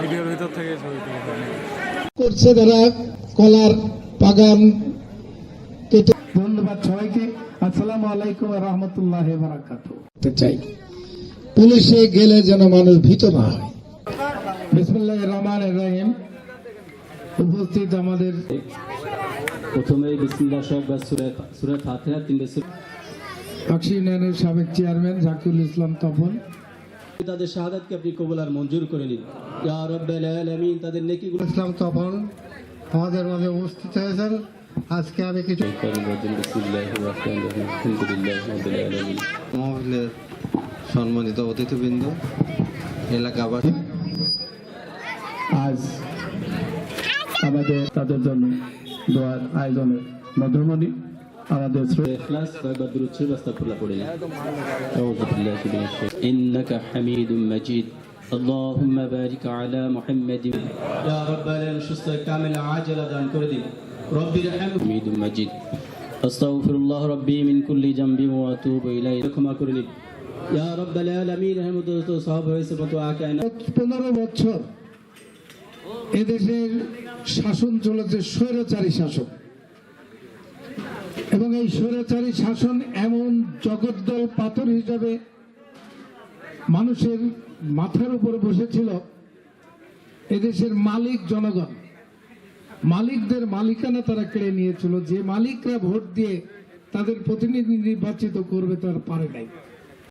ভিডিওর ভিতর থেকে ছবি করছে যারা কলার বাগান কেটে ধন্যবাদ সবাইকে। আসসালামু আলাইকুম রহমতুল্লাহ বারাকাত চাই। পুলিশে গেলে যেন মানুষ ভীত না হয়। বিসমুল্লাহ রহমান রহিম। উপস্থিত আমাদের প্রথমে বিসমিল্লাহ সাহেব বা সুরে সুরে তিনটে সুরে পাকশি ইউনিয়নের সাবেক চেয়ারম্যান জাকিউল ইসলাম তপন। তাদের শাহাদাতকে আপনি কবুল আর মঞ্জুর করে নিন। ইয়া রাব্বাল আলামিন তাদের নেকিগুলো ইসলাম তপন আমাদের মাঝে উপস্থিত হয়েছেন। আজকে আমি কিছু মহলের সম্মানিত অতিথিবৃন্দ এলাকাবাসী। আজ আমাদের তাদের জন্য দোয়ার আয়োজনের মধ্যমণি আমাদের শ্রদ্ধেয় ইখলাস বা দুরূদ শরীফ আস্তাগফিরুল্লাহ পড়ে নিন আউযু বিল্লাহি মিনাশ শাইতানির ইন্নাকা হামিদুম মাজিদ اللهم بارك على محمد يا رب العالمين সুস্থ কামিল আজল দান করে দিন রব্বি রহম হামিদ মাজিদ আস্তাগফিরুল্লাহ রব্বি মিন কুল্লি জামবি ওয়া আতুবু ইলাইহি ক্ষমা করে নিন ইয়া রাব্বাল আলামিন রহমত তো সব হয়েছে কত আকায়না পনেরো বছর এদেশের শাসন চলেছে স্বৈরাচারী শাসন এবং এই স্বৈরাচারী শাসন এমন জগদ্দল পাথর হিসাবে মানুষের মাথার উপর বসেছিল। এদেশের মালিক জনগণ, মালিকদের মালিকানা তারা কেড়ে নিয়েছিল। যে মালিকরা ভোট দিয়ে তাদের প্রতিনিধি নির্বাচিত করবে তার পারে নাই।